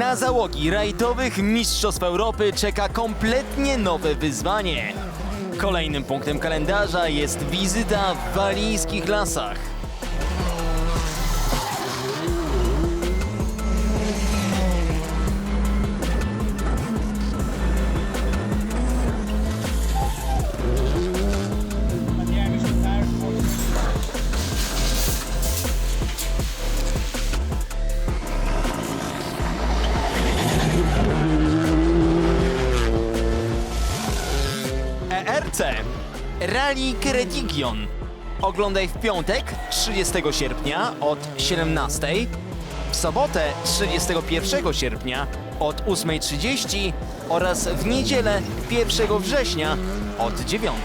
Na załogi rajdowych Mistrzostw Europy czeka kompletnie nowe wyzwanie. Kolejnym punktem kalendarza jest wizyta w walijskich lasach. ERC Rally Credigion. Oglądaj w piątek 30 sierpnia od 17, w sobotę 31 sierpnia od 8.30 oraz w niedzielę 1 września od 9.